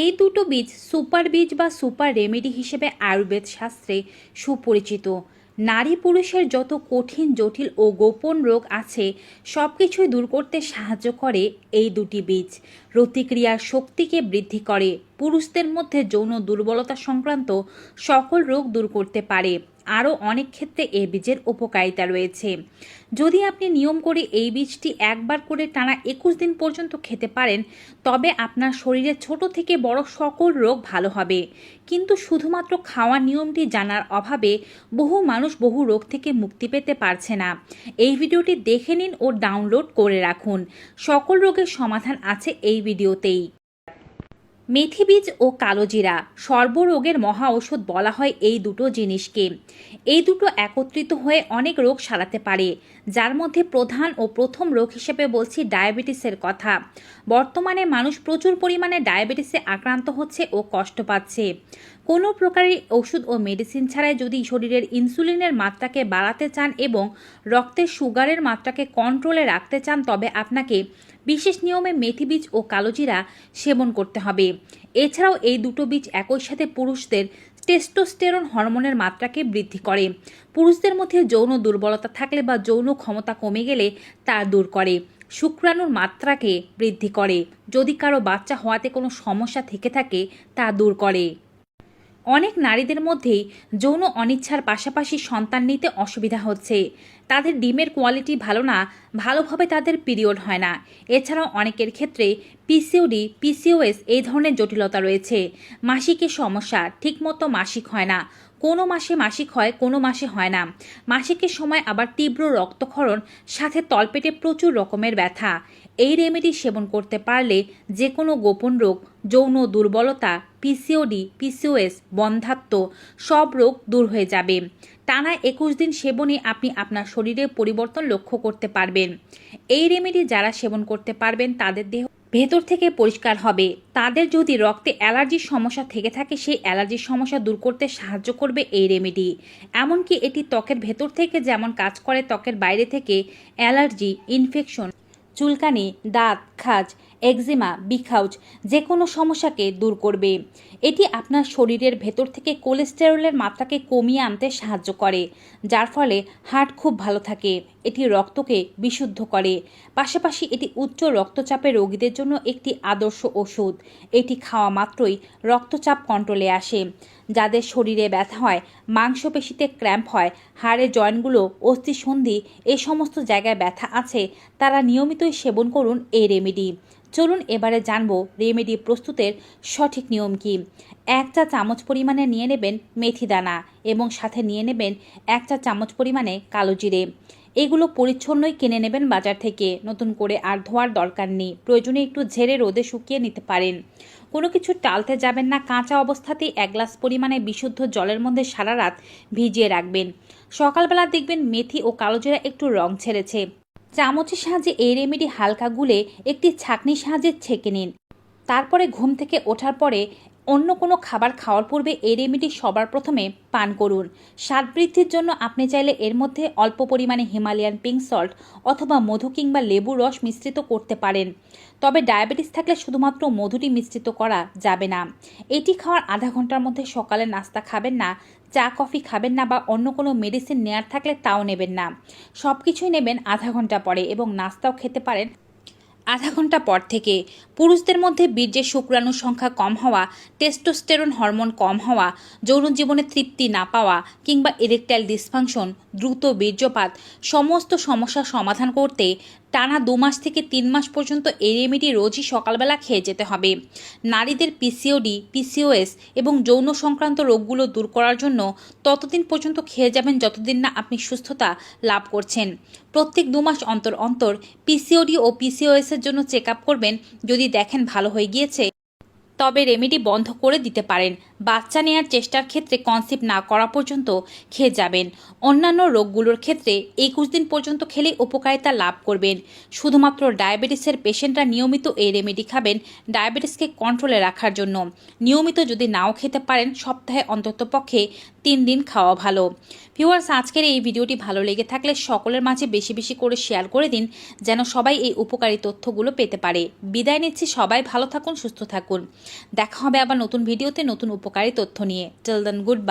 এই দুটো বীজ সুপার বীজ বা সুপার রেমেডি হিসেবে আয়ুর্বেদ শাস্ত্রে সুপরিচিত। নারী পুরুষের যত কঠিন, জটিল ও গোপন রোগ আছে সব কিছুই দূর করতে সাহায্য করে এই দুটি বীজ। প্রতিক্রিয়ার শক্তিকে বৃদ্ধি করে। পুরুষদের মধ্যে যৌন দুর্বলতা সংক্রান্ত সকল রোগ দূর করতে পারে। আরও অনেক ক্ষেত্রে এই বীজের উপকারিতা রয়েছে। যদি আপনি নিয়ম করে এই বীজটি একবার করে টানা একুশ দিন পর্যন্ত খেতে পারেন, তবে আপনার শরীরে ছোট থেকে বড় সকল রোগ ভালো হবে। কিন্তু শুধুমাত্র খাওয়ার নিয়মটি জানার অভাবে বহু মানুষ বহু রোগ থেকে মুক্তি পেতে পারছে না। এই ভিডিওটি দেখে নিন ও ডাউনলোড করে রাখুন। সকল রোগের সমাধান আছে এই ভিডিওতেই। মেথি বীজ ও কালোজিরা সর্বরোগের মহা ঔষধ বলা হয় এই দুটো জিনিসকে। এই দুটো একত্রিত হয়ে অনেক রোগ সারাতে পারে, যার মধ্যে প্রধান ও প্রথম রোগ হিসেবে বলছি ডায়াবেটিসের কথা। বর্তমানে মানুষ প্রচুর পরিমাণে ডায়াবেটিসে আক্রান্ত হচ্ছে ও কষ্ট পাচ্ছে। কোনো প্রকারের ওষুধ ও মেডিসিন ছাড়াই যদি শরীরের ইনসুলিনের মাত্রাকে বাড়াতে চান এবং রক্তের সুগারের মাত্রাকে কন্ট্রোলে রাখতে চান, তবে আপনাকে বিশেষ নিয়মে মেথি বীজ ও কালোজিরা সেবন করতে হবে। এছাড়াও এই দুটো বীজ একই সাথে পুরুষদের টেস্টোস্টেরন হরমোনের মাত্রাকে বৃদ্ধি করে। পুরুষদের মধ্যে যৌন দুর্বলতা থাকলে বা যৌন ক্ষমতা কমে গেলে তা দূর করে। শুক্রাণুর মাত্রাকে বৃদ্ধি করে। যদি কারও বাচ্চা হওয়াতে কোনো সমস্যা থেকে থাকে, তা দূর করে। অনেক নারীদের মধ্যেই যৌন অনিচ্ছার পাশাপাশি সন্তান নিতে অসুবিধা হচ্ছে। তাদের ডিমের কোয়ালিটি ভালো না, ভালোভাবে তাদের পিরিয়ড হয় না। এছাড়াও অনেকের ক্ষেত্রে পিসিওডি, পিসিওএস এই ধরনের জটিলতা রয়েছে। মাসিকের সমস্যা, ঠিকমতো মাসিক হয় না। কোনো মাসে মাসিক হয়, কোনো মাসে হয় না। মাসিকের সময় আবার তীব্র রক্তক্ষরণ, সাথে তলপেটে প্রচুর রকমের ব্যথা। এই রেমেডি সেবন করতে পারলে যে কোনো গোপন রোগ, যৌন দুর্বলতা পিসিওডি পিসিওএস বন্ধাত্ম, সব রোগ দূর হয়ে যাবে। টানা একুশ দিন সেবনে আপনি আপনার শরীরে পরিবর্তন লক্ষ্য করতে পারবেন। এই রেমেডি যারা সেবন করতে পারবেন, তাদের দেহ ভেতর থেকে পরিষ্কার হবে। তাদের যদি রক্তে অ্যালার্জির সমস্যা থেকে থাকে, সেই অ্যালার্জির সমস্যা দূর করতে সাহায্য করবে এই রেমেডি এমনকি এটি ত্বকের ভেতর থেকে যেমন কাজ করে, ত্বকের বাইরে থেকে অ্যালার্জি ইনফেকশন চুলকানি, দাঁত, খাজ একজিমা বিখাউজ যে কোনো সমস্যাকে দূর করবে। এটি আপনার শরীরের ভেতর থেকে কোলেস্টেরলের মাত্রাকে কমিয়ে আনতে সাহায্য করে, যার ফলে হার্ট খুব ভালো থাকে। এটি রক্তকে বিশুদ্ধ করে। পাশাপাশি এটি উচ্চ রক্তচাপের রোগীদের জন্য একটি আদর্শ ওষুধ। এটি খাওয়া মাত্রই রক্তচাপ কন্ট্রোলে আসে। যাদের শরীরে ব্যথা হয়, মাংসপেশিতে ক্র্যাম্প হয় হাড়ের জয়েন্টগুলো, অস্থিসন্ধি, এ সমস্ত জায়গায় ব্যথা আছে, তারা নিয়মিতই সেবন করুন এই রেমেডি। চলুন এবারে জানব রেমেডি প্রস্তুতের সঠিক নিয়ম কি। এক চা চামচ পরিমাণে নিয়ে নেবেন মেথি দানা এবং সাথে নিয়ে নেবেন এক চা চামচ পরিমাণে কালো জিরে। এগুলো পরিচ্ছন্নই কিনে নেবেন বাজার থেকে। নতুন করে আর ধোয়ার দরকার নেই। প্রয়োজনে একটু ঝেড়ে রোদে শুকিয়ে নিতে পারেন। কোনো কিছু টালতে যাবেন না, কাঁচা অবস্থাতেই এক গ্লাস পরিমাণে বিশুদ্ধ জলের মধ্যে সারা রাত ভিজিয়ে রাখবেন। সকালবেলা দেখবেন মেথি ও কালোজিরা একটু রং ছেড়েছে। চামচের সাহায্যে এই রেমেডি হালকা গুলে একটি ছাঁকনির সাহায্যে ছেঁকে নিন। তারপরে ঘুম থেকে ওঠার পরে অন্য কোনো খাবার খাওয়ার পূর্বে এই রেমেডি সবার প্রথমে পান করুন। স্বাদ বৃদ্ধির জন্য আপনি চাইলে এর মধ্যে অল্প পরিমাণে হিমালয়ান পিঙ্ক সল্ট অথবা মধু কিংবা লেবুর রস মিশ্রিত করতে পারেন। তবে ডায়াবেটিস থাকলে শুধুমাত্র মধুটি মিশ্রিত করা যাবে না। এটি খাওয়ার আধা ঘণ্টার মধ্যে সকালে নাস্তা খাবেন না, চা, কফি খাবেন না বা অন্য কোনো মেডিসিন নেয়ার থাকলে তাও নেবেন না। সব কিছুই নেবেন আধা ঘণ্টা পরে এবং নাস্তাও খেতে পারেন আধা ঘণ্টা পর থেকে। পুরুষদের মধ্যে বীর্যের শুক্রাণুর সংখ্যা কম হওয়া টেস্টোস্টেরন হরমোন কম হওয়া, যৌন জীবনে তৃপ্তি না পাওয়া কিংবা ইরেকটাইল ডিসফাংশন দ্রুত বীর্যপাত সমস্ত সমস্যার সমাধান করতে টানা দু মাস থেকে তিন মাস পর্যন্ত এই রেমেডি রোজই সকালবেলা খেয়ে যেতে হবে। নারীদের পিসিওডি পিসিওএস এবং যৌন সংক্রান্ত রোগগুলো দূর করার জন্য ততদিন পর্যন্ত খেয়ে যাবেন যতদিন না আপনি সুস্থতা লাভ করছেন। প্রত্যেক দু মাস অন্তর অন্তর পিসিওডি ও পিসিওএসের জন্য চেক আপ করবেন যদি দেখেন ভালো হয়ে গিয়েছে তবে রেমেডি বন্ধ করে দিতে পারেন। বাচ্চা নেওয়ার চেষ্টার ক্ষেত্রে কনসেপ্ট না করা পর্যন্ত খেয়ে যাবেন। অন্যান্য রোগগুলোর ক্ষেত্রে একুশ দিন পর্যন্ত খেলে উপকারিতা লাভ করবেন। শুধুমাত্র ডায়াবেটিসের পেশেন্টরা নিয়মিত এই রেমেডি খাবেন ডায়াবেটিসকে কন্ট্রোলে রাখার জন্য। নিয়মিত যদি নাও খেতে পারেন, সপ্তাহে অন্তত পক্ষে তিন দিন খাওয়া ভালো। ভিউয়ার্স, আজকের এই ভিডিওটি ভালো লেগে থাকলে সকলের মাঝে বেশি বেশি করে শেয়ার করে দিন, যেন সবাই এই উপকারী তথ্যগুলো পেতে পারে। বিদায় নিচ্ছি, সবাই ভালো থাকুন, সুস্থ থাকুন। দেখা হবে আবার নতুন ভিডিওতে, নতুন উপকারী তথ্য নিয়ে। টেল দেন গুড